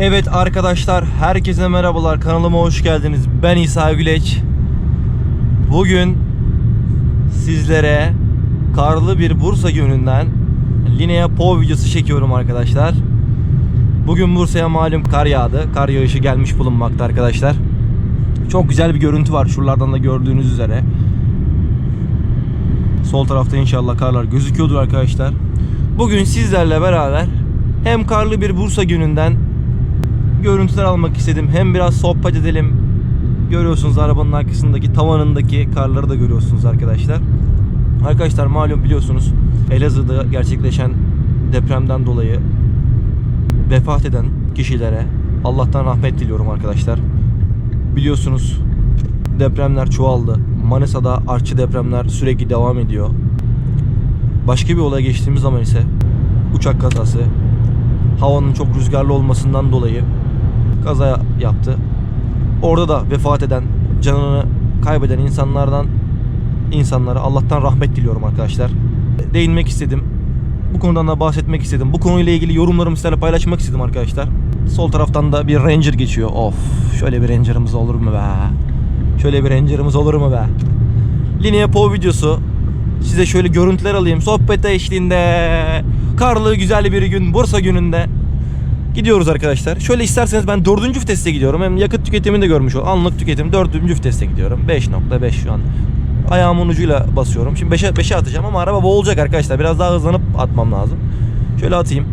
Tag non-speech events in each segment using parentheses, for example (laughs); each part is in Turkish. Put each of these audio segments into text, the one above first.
Evet arkadaşlar, herkese merhabalar. Kanalıma hoş geldiniz. Ben İsa Güleç. Bugün sizlere karlı bir Bursa gününden Linea Po videosu çekiyorum arkadaşlar. Bugün Bursa'ya malum kar yağdı. Kar yağışı gelmiş bulunmakta arkadaşlar. Çok güzel bir görüntü var şuralardan da gördüğünüz üzere. Sol tarafta inşallah karlar gözüküyordur arkadaşlar. Bugün sizlerle beraber hem karlı bir Bursa gününden görüntüler almak istedim. Hem biraz sohbet edelim. Görüyorsunuz arabanın arkasındaki tavanındaki karları da görüyorsunuz arkadaşlar. Arkadaşlar malum biliyorsunuz Elazığ'da gerçekleşen depremden dolayı vefat eden kişilere Allah'tan rahmet diliyorum arkadaşlar. Biliyorsunuz depremler çoğaldı. Manisa'da artçı depremler sürekli devam ediyor. Başka bir olaya geçtiğimiz zaman ise uçak kazası havanın çok rüzgarlı olmasından dolayı kaza yaptı. Orada da vefat eden, canını kaybeden insanlardan insanlara Allah'tan rahmet diliyorum arkadaşlar. Değinmek istedim. Bu konudan da bahsetmek istedim. Bu konuyla ilgili yorumlarımı sizlerle paylaşmak istedim arkadaşlar. Sol taraftan da bir Ranger geçiyor. Of, şöyle bir Ranger'ımız olur mu be? Şöyle bir Ranger'ımız olur mu be? Linea Po videosu. Size şöyle görüntüler alayım. Sohbet eşliğinde. Karlı güzel bir gün. Bursa gününde. Gidiyoruz arkadaşlar. Şöyle isterseniz ben dördüncü viteste gidiyorum. Hem yakıt tüketimini de görmüş ol. Anlık tüketim dördüncü viteste gidiyorum. 5.5 şu an. Ayağımın ucuyla basıyorum. Şimdi 5'e 5'e atacağım ama araba boğulacak arkadaşlar. Biraz daha hızlanıp atmam lazım. Şöyle atayım.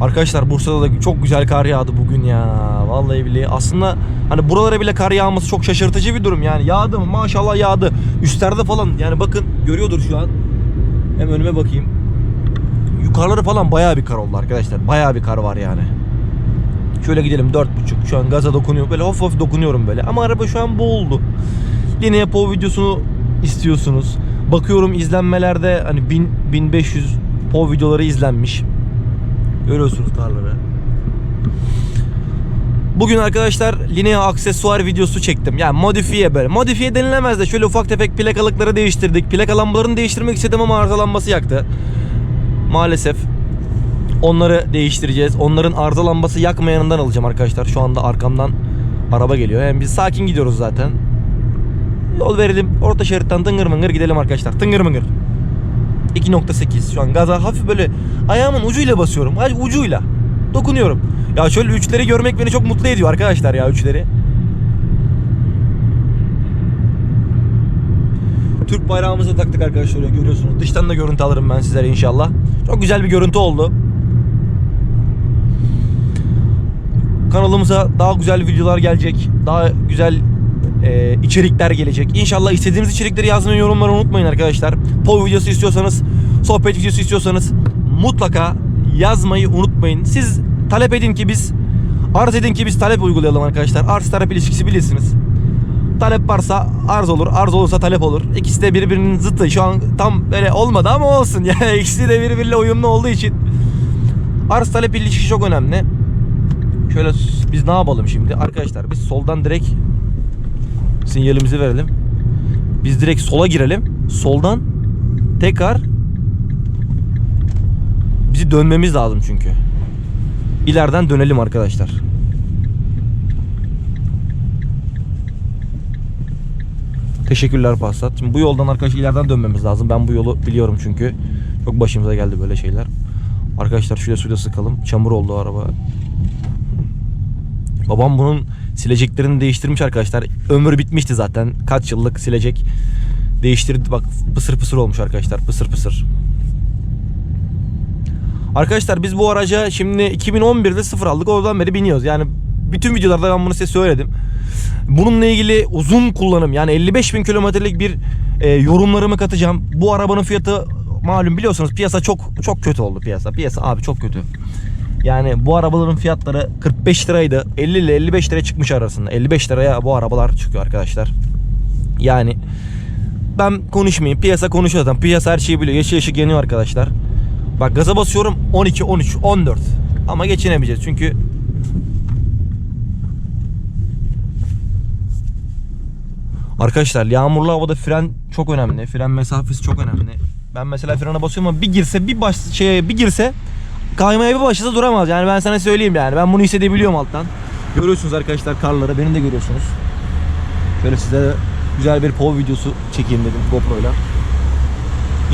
Arkadaşlar Bursa'da da çok güzel kar yağdı bugün ya. Vallahi billahi. Aslında hani buralara bile kar yağması çok şaşırtıcı bir durum yani. Yağdı mı? Maşallah yağdı. Üstlerde falan yani bakın görüyordur şu an. Hem önüme bakayım. Yukarıları falan bayağı bir kar oldu arkadaşlar. Bayağı bir kar var yani. Şöyle gidelim 4.5. Şu an gaza dokunuyor. Böyle hafif hafif dokunuyorum böyle. Ama araba şu an boğuldu. Linea Po videosunu istiyorsunuz. Bakıyorum izlenmelerde hani 1000 1500 Po videoları izlenmiş. Görüyorsunuz karları. Bugün arkadaşlar Linea aksesuar videosu çektim. Yani modifiye böyle. Modifiye denilemez de şöyle ufak tefek plakalıkları değiştirdik. Plaka lambalarını değiştirmek istedim ama arıza lambası yaktı. Maalesef. Onları değiştireceğiz. Onların arıza lambası yakmayanından alacağım arkadaşlar. Şu anda arkamdan araba geliyor. Yani biz sakin gidiyoruz zaten. Yol verelim. Orta şeritten tıngır mıngır gidelim arkadaşlar. Tıngır mıngır. 2.8 şu an gaza hafif böyle ayağımın ucuyla basıyorum. Hadi ucuyla. Dokunuyorum. Ya şöyle üçleri görmek beni çok mutlu ediyor arkadaşlar ya üçleri. Türk bayrağımızı taktık arkadaşlar görüyorsunuz. Dıştan da görüntü alırım ben sizlere inşallah. Çok güzel bir görüntü oldu. Kanalımıza daha güzel videolar gelecek. Daha güzel e, içerikler gelecek. İnşallah istediğiniz içerikleri yazmayı yorumlara unutmayın arkadaşlar. Po videosu istiyorsanız, sohbet videosu istiyorsanız mutlaka yazmayı unutmayın. Siz talep edin ki biz arz edin ki biz talep uygulayalım arkadaşlar. Arz talep ilişkisi bilirsiniz. Talep varsa arz olur, arz olursa talep olur. İkisi de birbirinin zıttı. Şu an tam böyle olmadı ama olsun. (laughs) Yani ikisi de birbiriyle uyumlu olduğu için arz talep ilişkisi çok önemli. Şöyle biz ne yapalım şimdi? Arkadaşlar biz soldan direkt sinyalimizi verelim. Biz direkt sola girelim. Soldan tekrar bizi dönmemiz lazım çünkü. İleriden dönelim arkadaşlar. Teşekkürler Passat. Şimdi bu yoldan arkadaşlar ileriden dönmemiz lazım. Ben bu yolu biliyorum çünkü. Çok başımıza geldi böyle şeyler. Arkadaşlar şuraya suyla sıkalım. Çamur oldu araba. Babam bunun sileceklerini değiştirmiş arkadaşlar. Ömrü bitmişti zaten. Kaç yıllık silecek değiştirdi. Bak pısır pısır olmuş arkadaşlar. Pısır pısır. Arkadaşlar biz bu araca şimdi 2011'de sıfır aldık. Oradan beri biniyoruz. Yani bütün videolarda ben bunu size söyledim. Bununla ilgili uzun kullanım yani 55 bin kilometrelik bir e, yorumlarımı katacağım. Bu arabanın fiyatı malum biliyorsunuz piyasa çok çok kötü oldu piyasa. Piyasa abi çok kötü. Yani bu arabaların fiyatları 45 liraydı. 50 ile 55 liraya çıkmış arasında. 55 liraya bu arabalar çıkıyor arkadaşlar. Yani ben konuşmayayım. Piyasa konuşuyor zaten. Piyasa her şeyi biliyor. Yeşil ışık yanıyor arkadaşlar. Bak gaza basıyorum 12, 13, 14. Ama geçinemeyeceğiz çünkü Arkadaşlar yağmurlu havada fren çok önemli. Fren mesafesi çok önemli. Ben mesela frene basıyorum ama bir girse bir baş şeye bir girse kaymaya bir başlasa duramaz. Yani ben sana söyleyeyim yani. Ben bunu hissedebiliyorum alttan. Görüyorsunuz arkadaşlar karları. Beni de görüyorsunuz. Şöyle size güzel bir pov videosu çekeyim dedim GoPro'yla.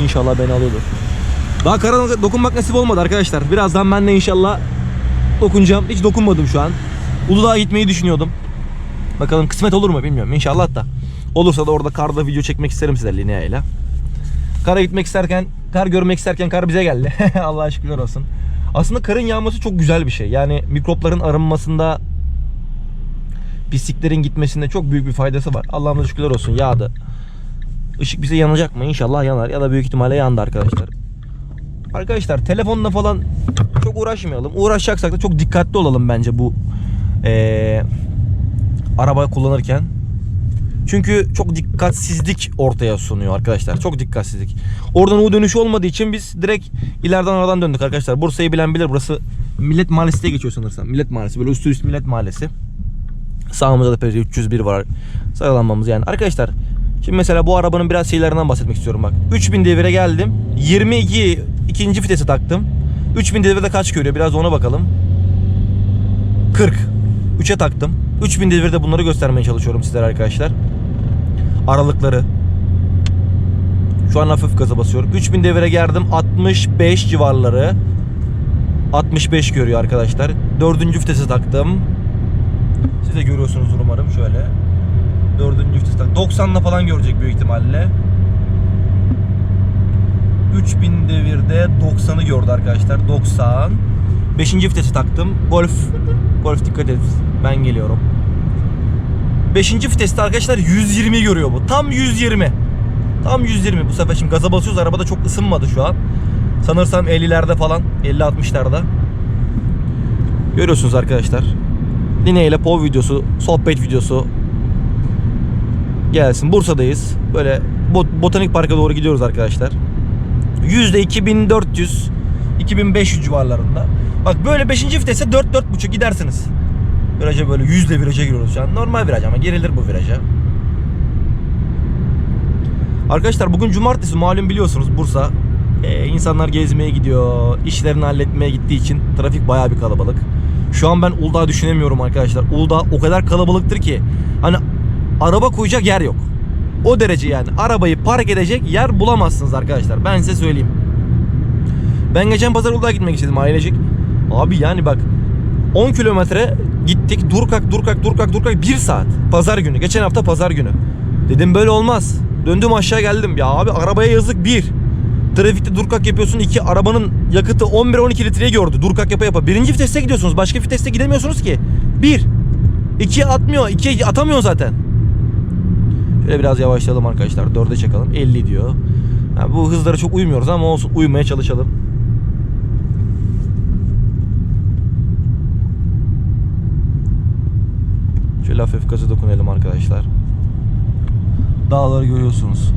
İnşallah beni alıyordur. Daha kara dokunmak nasip olmadı arkadaşlar. Birazdan ben de inşallah dokunacağım. Hiç dokunmadım şu an. Uludağ'a gitmeyi düşünüyordum. Bakalım kısmet olur mu bilmiyorum. İnşallah da. Olursa da orada karda video çekmek isterim size Linea ile. Kara gitmek isterken, kar görmek isterken kar bize geldi. (laughs) Allah'a şükürler olsun. Aslında karın yağması çok güzel bir şey. Yani mikropların arınmasında, pisliklerin gitmesinde çok büyük bir faydası var. Allah'ımıza şükürler olsun yağdı. Işık bize yanacak mı? İnşallah yanar ya da büyük ihtimalle yandı arkadaşlar. Arkadaşlar telefonla falan çok uğraşmayalım. Uğraşacaksak da çok dikkatli olalım bence bu ee, araba kullanırken. Çünkü çok dikkatsizlik ortaya sunuyor arkadaşlar. Çok dikkatsizlik. Oradan U dönüşü olmadığı için biz direkt ileriden aradan döndük arkadaşlar. Bursa'yı bilen bilir. Burası Millet Mahallesi geçiyor sanırsam. Millet Mahallesi. Böyle üstü üstü Millet Mahallesi. Sağımızda da Peugeot 301 var. Sıralanmamız yani. Arkadaşlar şimdi mesela bu arabanın biraz şeylerinden bahsetmek istiyorum bak. 3000 devire geldim. 22 ikinci vitesi taktım. 3000 devirde kaç görüyor? Biraz ona bakalım. 40. 3'e taktım. 3000 devirde bunları göstermeye çalışıyorum sizlere arkadaşlar. Aralıkları. Şu an hafif gaza basıyorum. 3000 devire geldim. 65 civarları. 65 görüyor arkadaşlar. Dördüncü vitesi taktım. Siz de görüyorsunuzdur umarım şöyle. Dördüncü vites tak. 90'la falan görecek büyük ihtimalle. 3000 devirde 90'ı gördü arkadaşlar. 90. 5. vitesi taktım. Golf. Golf dikkat et. Ben geliyorum. 5. viteste arkadaşlar 120 görüyor bu. Tam 120. Tam 120. Bu sefer şimdi gaza basıyoruz. Arabada çok ısınmadı şu an. Sanırsam 50'lerde falan. 50-60'larda. Görüyorsunuz arkadaşlar. Line ile POV videosu, sohbet videosu gelsin. Bursa'dayız. Böyle bot- botanik parka doğru gidiyoruz arkadaşlar. Yüzde 2400 2500 civarlarında. Bak böyle 5. vitese 4-4.5 gidersiniz. Viraja böyle yüzle viraja giriyoruz şu an. Normal viraj ama gerilir bu viraja. Arkadaşlar bugün cumartesi malum biliyorsunuz Bursa. Ee, insanlar gezmeye gidiyor. işlerini halletmeye gittiği için trafik baya bir kalabalık. Şu an ben Uludağ düşünemiyorum arkadaşlar. Uludağ o kadar kalabalıktır ki hani araba koyacak yer yok. O derece yani. Arabayı park edecek yer bulamazsınız arkadaşlar. Ben size söyleyeyim. Ben geçen pazar Uludağ'a gitmek istedim ailecek. Abi yani bak 10 kilometre gittik. Durkak durkak durkak durkak 1 saat. Pazar günü. Geçen hafta pazar günü. Dedim böyle olmaz. Döndüm aşağı geldim. Ya abi arabaya yazık bir. Trafikte durkak yapıyorsun. iki arabanın yakıtı 11-12 litreye gördü. Durkak yapa yapa. Birinci viteste gidiyorsunuz. Başka viteste gidemiyorsunuz ki. Bir. İkiye atmıyor. İkiye atamıyor zaten. Şöyle biraz yavaşlayalım arkadaşlar. Dörde çakalım. 50 diyor. Ha, bu hızlara çok uymuyoruz ama olsun. Uymaya çalışalım. Şöyle hafif gazı arkadaşlar. Dağları görüyorsunuz.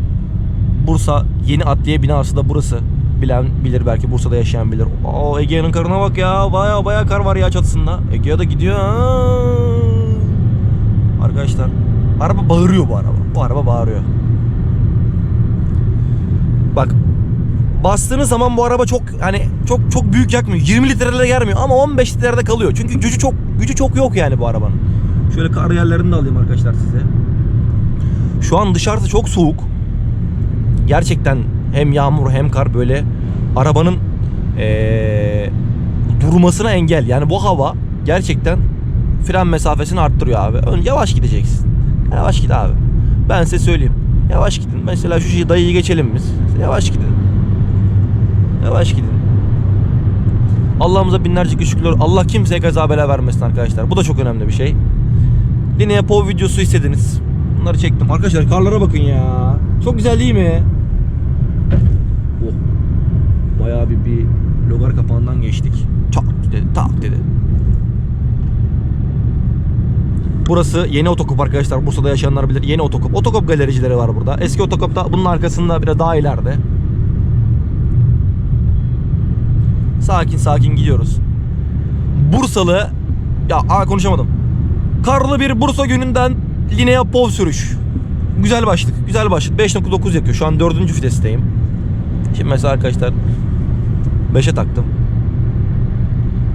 Bursa Yeni Adliye binası da burası. Bilen bilir belki Bursa'da yaşayan bilir. Oo Ege'nin karına bak ya. Baya baya kar var ya çatısında. Ege'ye de gidiyor. Ha. Arkadaşlar araba bağırıyor bu araba. Bu araba bağırıyor. Bak bastığınız zaman bu araba çok hani çok çok büyük yakmıyor. 20 litrelere gelmiyor ama 15 litrelerde kalıyor. Çünkü gücü çok gücü çok yok yani bu arabanın. Şöyle kar yerlerini de alayım arkadaşlar size. Şu an dışarısı çok soğuk. Gerçekten hem yağmur hem kar böyle arabanın ee, durmasına engel. Yani bu hava gerçekten fren mesafesini arttırıyor abi. Ön yavaş gideceksin. Yavaş git abi. Ben size söyleyeyim. Yavaş gidin. Mesela şu şeyi dayıyı geçelim biz. Yavaş gidin. Yavaş gidin. Allah'ımıza binlerce şükürler. Allah kimseye kaza bela vermesin arkadaşlar. Bu da çok önemli bir şey. Linea POV videosu istediniz. Bunları çektim. Arkadaşlar karlara bakın ya. Çok güzel değil mi? Oh. Bayağı bir, bir logar kapağından geçtik. Tak dedi, tak dedi. Burası yeni otokop arkadaşlar. Bursa'da yaşayanlar bilir. Yeni otokop. Otokop galericileri var burada. Eski otokopta bunun arkasında biraz daha ileride. Sakin sakin gidiyoruz. Bursalı ya aa, konuşamadım. Karlı bir Bursa gününden Linea Pov sürüş. Güzel başlık. Güzel başlık. 5.9 yakıyor. Şu an 4. vitesteyim. Şimdi mesela arkadaşlar 5'e taktım.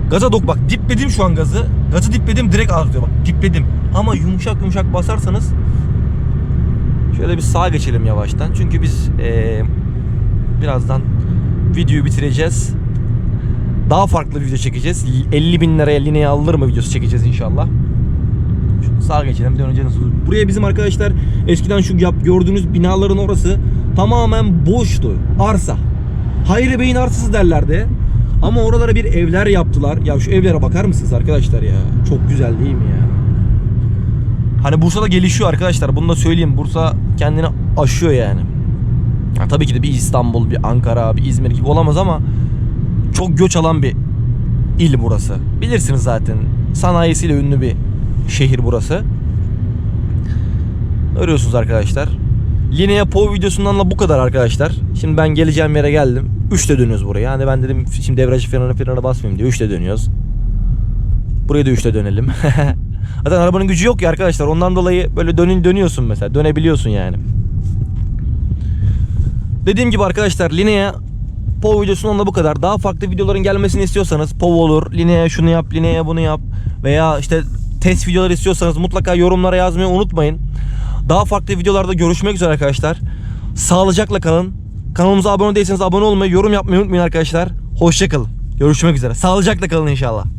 Gaza dok bak dipledim şu an gazı. Gazı dipledim direkt artıyor bak dipledim. Ama yumuşak yumuşak basarsanız şöyle bir sağa geçelim yavaştan. Çünkü biz eee, birazdan videoyu bitireceğiz. Daha farklı bir video çekeceğiz. 50 bin liraya lineye alınır mı videosu çekeceğiz inşallah. Şu sağa geçelim döneceğiz. Buraya bizim arkadaşlar eskiden şu yap, gördüğünüz binaların orası tamamen boştu. Arsa. Hayri Bey'in arsası derlerdi. Ama oralara bir evler yaptılar. Ya şu evlere bakar mısınız arkadaşlar ya? Çok güzel değil mi ya? Hani Bursa'da gelişiyor arkadaşlar. Bunu da söyleyeyim. Bursa kendini aşıyor yani. Ha, tabii ki de bir İstanbul, bir Ankara, bir İzmir gibi olamaz ama çok göç alan bir il burası. Bilirsiniz zaten. Sanayisiyle ünlü bir şehir burası. Görüyorsunuz arkadaşlar. Linea Po videosundan da bu kadar arkadaşlar. Şimdi ben geleceğim yere geldim. 3'te dönüyoruz buraya. Yani ben dedim şimdi devreci freni freni basmayayım diye 3'te dönüyoruz. Buraya da 3'te dönelim. (laughs) Zaten arabanın gücü yok ya arkadaşlar. Ondan dolayı böyle dönün dönüyorsun mesela. Dönebiliyorsun yani. Dediğim gibi arkadaşlar Linea POV videosunun da bu kadar. Daha farklı videoların gelmesini istiyorsanız POV olur. Linea şunu yap, Linea bunu yap. Veya işte test videoları istiyorsanız mutlaka yorumlara yazmayı unutmayın. Daha farklı videolarda görüşmek üzere arkadaşlar. Sağlıcakla kalın. Kanalımıza abone değilseniz abone olmayı, yorum yapmayı unutmayın arkadaşlar. Hoşçakalın. Görüşmek üzere. Sağlıcakla kalın inşallah.